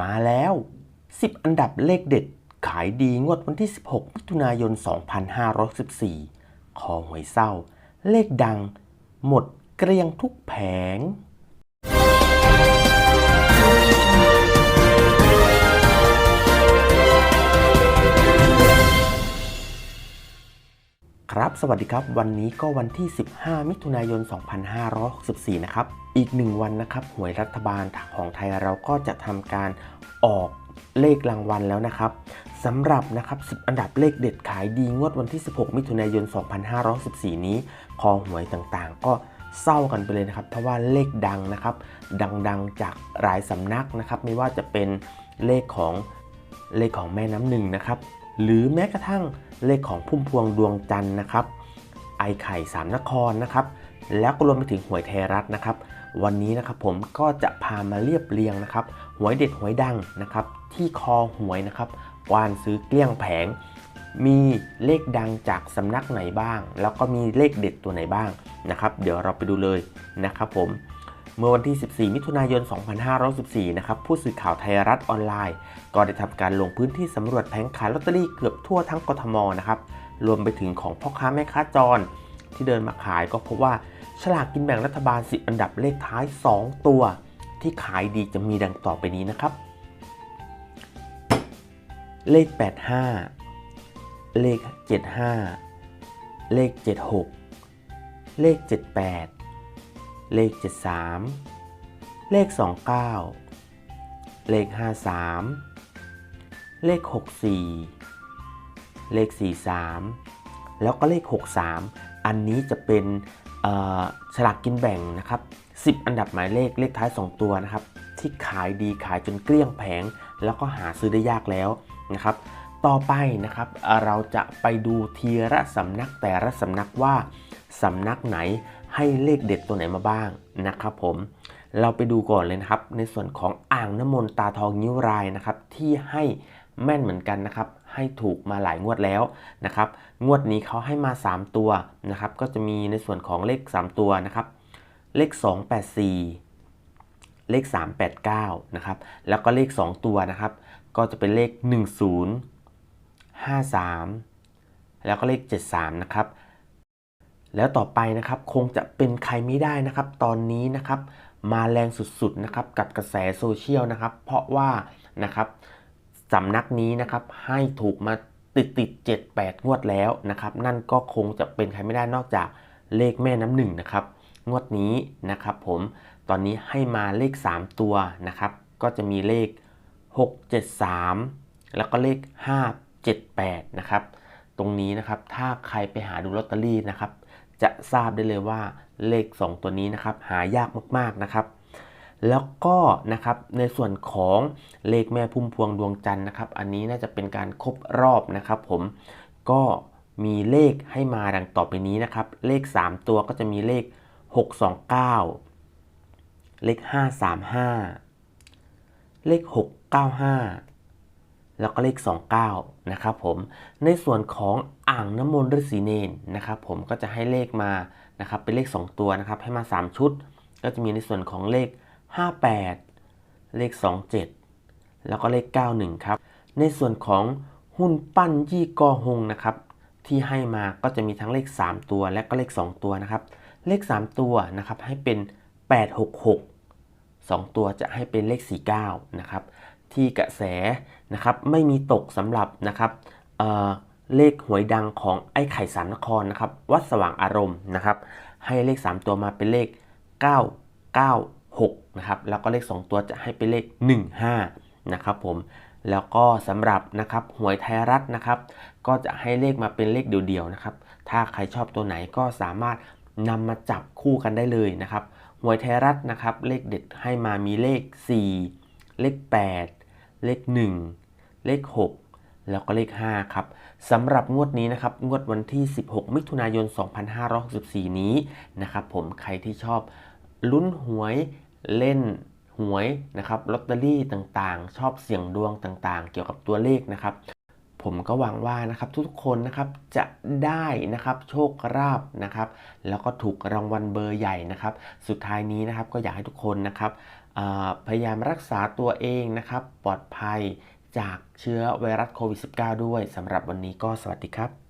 มาแล้ว 10 อันดับเลขเด็ด ขายดีงวดวันที่ 16 มิถุนายน 2514 คอหวยเศร้า เลขดัง หมดเกลี้ยงทุกแผงครับ สวัสดีครับ วันนี้ก็วันที่ 15 มิถุนายน 2564 นะครับ อีกหนึ่งวันนะครับหวยรัฐบาลของไทยเราก็จะทำการออกเลขรางวัลแล้วนะครับสำหรับนะครับ 10 อันดับเลขเด็ดขายดีงวดวันที่ 16 มิถุนายน 2564นี้ คอหวยต่างๆ ก็เศร้ากันไปเลยนะครับ เพราะว่าเลขดังนะครับ ดังๆจากหลายสำนักนะครับ ไม่ว่าจะเป็นเลขของเลขของแม่น้ำหนึ่งนะครับ หรือแม้กระทั่งเลขของพุ่มพวงดวงจันทร์นะครับ ไอไข่สามนครนะครับ แล้วก็รวมไปถึงหวยไทยรัฐนะครับ วันนี้นะครับผมก็จะพามาเรียบเรียงนะครับหวยเด็ดหวยดังนะครับ ที่คอหวยนะครับวานซื้อเกลี้ยงแผง มีเลขดังจากสำนักไหนบ้าง แล้วก็มีเลขเด็ดตัวไหนบ้างนะครับ เดี๋ยวเราไปดูเลยนะครับผมเมื่อวันที่ 14 มิถุนายน 2514 นะครับ ผู้สื่อข่าวไทยรัฐออนไลน์ ก็ได้ทำการลงพื้นที่สำรวจแผงขายลอตเตอรี่เกือบทั่วทั้งกทมนะครับ รวมไปถึงของพ่อค้าแม่ค้าจร ที่เดินมาขายก็พบว่าฉลากกินแบ่งรัฐบาล 10 อันดับเลขท้าย 2 ตัว ที่ขายดีจะมีดังต่อไปนี้นะครับ เลข 85 เลข 75 เลข 76 เลข 78 เลข 73 เลข 29 เลข 53 เลข 64 เลข 43 แล้วก็เลข 63 อันนี้จะเป็นฉลากกินแบ่งนะครับ 10 อันดับหมายเลขเลขท้าย 2 ตัวนะครับ ที่ขายดีขายจนเกลี้ยงแผง แล้วก็หาซื้อได้ยากแล้วนะครับ ต่อไปนะครับเราจะไปดูทีละสำนักแต่ละสำนักว่าสำนักไหนให้เลขเด็ดตัวไหนมาบ้างนะครับผมเราไปดูก่อนเลยนะครับ ในส่วนของอ่างน้ำมนต์ตาทองนิ้วรายนะครับ ที่ให้แม่นเหมือนกันนะครับ ให้ถูกมาหลายงวดแล้วนะครับ งวดนี้เขาให้มา 3 ตัวนะครับ ก็จะมีในส่วนของเลข 3 ตัวนะครับ เลข 284 เลข 389 นะครับ แล้วก็เลข 2 ตัวนะครับ ก็จะเป็นเลข 10 53 แล้วก็เลข 73 นะครับ แล้วต่อไปนะครับคงจะเป็นใครไม่ได้นะครับ ตอนนี้นะครับมาแรงสุดๆนะครับกับกระแสโซเชียลนะครับ เพราะว่านะครับ สำนักนี้นะครับให้ถูกมาติดติด7 8งวดแล้วนะครับนั่นก็คงจะเป็นใครไม่ได้นอกจากเลขแม่น้ำหนึ่งนะครับงวดนี้นะครับผมตอนนี้ให้มาเลข 3 ตัวนะครับก็จะมีเลข 6 7 3 แล้วก็เลข 5 7 8นะครับตรงนี้นะครับถ้าใครไปหาดูลอตเตอรี่นะครับจะทราบได้เลยว่าเลข 2 ตัวนี้นะครับหายากมากๆนะครับ แล้วก็นะครับในส่วนของเลขแม่พุ่มพวงดวงจันทร์นะครับ อันนี้น่าจะเป็นการครบรอบนะครับ ผมก็มีเลขให้มาดังต่อไปนี้นะครับ เลข 3 ตัวก็จะมีเลข 629 เลข 535 เลข 695 แล้วก็เลข 29 นะครับผมในส่วนของอ่างน้ำมนต์ฤาษีเนนนะครับ ผมก็จะให้เลขมานะครับเป็นเลข 2 ตัวนะครับให้มา 3 ชุด ก็จะมีในส่วนของเลข 58 เลข 27 แล้วก็เลข 91 ครับ ในส่วนของหุ้นปั้นยี่กอหงนะครับ ที่ให้มาก็จะมีทั้งเลข 3 ตัวและก็เลข 2 ตัวนะครับ เลข 3 ตัวนะครับให้เป็น 866 2 ตัวจะให้เป็นเลข 49 นะครับ ที่กระแสนะครับไม่มีตกสำหรับนะครับเเลขหวยดังของไอ้ไข่สามนครนะครับ วัดสว่างอารมณ์นะครับ ให้เลข 3 ตัวมาเป็นเลข 9 9 นะครับแล้วก็เลข 2 ตัวจะให้เป็นเลข 15นะครับผมแล้วก็สำหรับนะครับหวยไทยรัฐนะครับ ก็จะให้เลขมาเป็นเลขเดียวๆนะครับ ถ้าใครชอบตัวไหนก็สามารถนำมาจับคู่กันได้เลยนะครับหวยไทยรัฐนะครับเลขเด็ดให้มามีเลข 4 เลข 8 เลข 1 เลข 6 แล้วก็เลข 5 ครับสำหรับงวดนี้นะครับ งวดวันที่ 16 มิถุนายน 2564 นี้นะครับผมใครที่ชอบลุ้นหวย เล่นหวยนะครับลอตเตอรี่ต่างๆ ชอบเสี่ยงดวงต่างๆ เกี่ยวกับตัวเลขนะครับ ผมก็หวังว่านะครับทุกคนนะครับจะได้นะครับโชคราบนะครับ แล้วก็ถูกรางวัลเบอร์ใหญ่นะครับ สุดท้ายนี้นะครับก็อยากให้ทุกคนนะครับพยายามรักษาตัวเองนะครับ ปลอดภัยจากเชื้อไวรัสโควิด -19 ด้วยสำหรับวันนี้ก็สวัสดีครับ